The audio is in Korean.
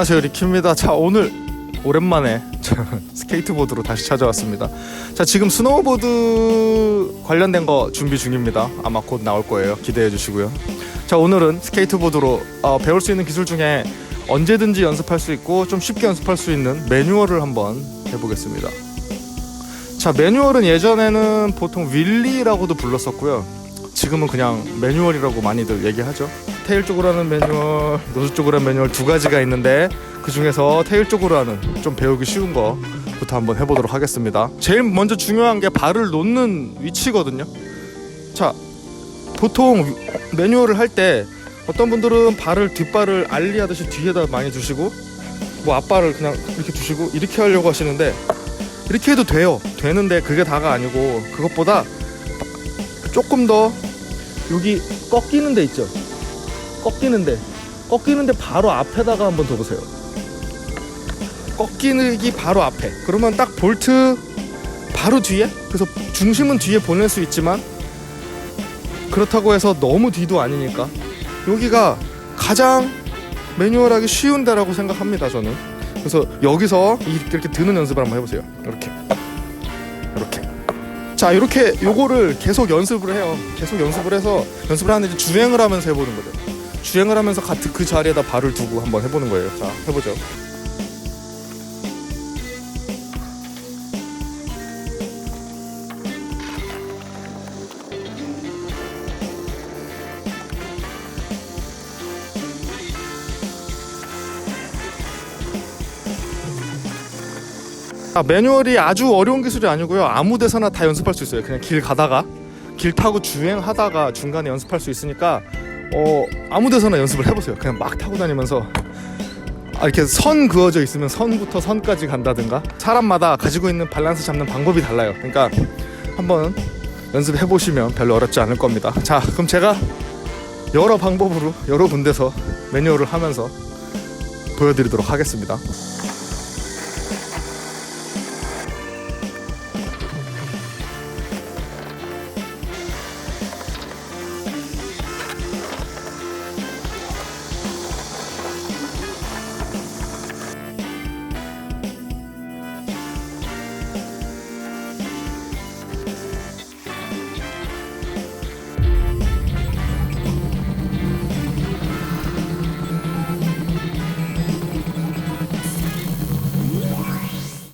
안녕하세요 리키입니다. 자 오늘 오랜만에 저 스케이트보드로 다시 찾아왔습니다. 자 지금 스노우보드 관련된 거 준비 중입니다. 아마 곧 나올 거예요. 기대해 주시고요. 자 오늘은 스케이트보드로 어, 배울 수 있는 기술 중에 언제든지 연습할 수 있고 좀 쉽게 연습할 수 있는 매뉴얼을 한번 해보겠습니다. 자 매뉴얼은 예전에는 보통 윌리라고도 불렀었고요. 지금은 그냥 매뉴얼이라고 많이들 얘기하죠. 테일 쪽으로 하는 매뉴얼, 노즈 쪽으로 하는 매뉴얼 두 가지가 있는데 그 중에서 테일 쪽으로 하는 좀 배우기 쉬운 거부터 한번 해보도록 하겠습니다. 제일 먼저 중요한 게 발을 놓는 위치거든요. 자, 보통 매뉴얼을 할 때 어떤 분들은 발을 뒷발을 알리하듯이 뒤에다 많이 두시고 뭐 앞발을 그냥 이렇게 두시고 이렇게 하려고 하시는데 이렇게 해도 돼요. 되는데 그게 다가 아니고 그것보다 조금 더 여기 꺾이는 데 있죠. 꺾이는 데 꺾이는 데 바로 앞에다가 한번 둬보세요. 꺾이기 바로 앞에. 그러면 딱 볼트 바로 뒤에. 그래서 중심은 뒤에 보낼 수 있지만 그렇다고 해서 너무 뒤도 아니니까 여기가 가장 매뉴얼하기 쉬운 데라고 생각합니다. 저는. 그래서 여기서 이렇게, 드는 연습을 한번 해보세요. 이렇게. 자 이렇게 요거를 계속 연습을 해요. 계속 연습을 해서 연습을 하는데 주행을 하면서 해보는 거죠. 주행을 하면서 같은 그 자리에다 발을 두고 한번 해보는 거예요. 자, 해보죠. 아, 매뉴얼이 아주 어려운 기술이 아니고요. 아무 데서나 다 연습할 수 있어요. 그냥 길 가다가 길 타고 주행하다가 중간에 연습할 수 있으니까 어 아무 데서나 연습을 해보세요. 그냥 막 타고 다니면서 아, 이렇게 선 그어져 있으면 선부터 선까지 간다든가 사람마다 가지고 있는 밸런스 잡는 방법이 달라요. 그러니까 한번 연습해 보시면 별로 어렵지 않을 겁니다. 자, 그럼 제가 여러 방법으로 여러 군데서 매뉴얼을 하면서 보여드리도록 하겠습니다.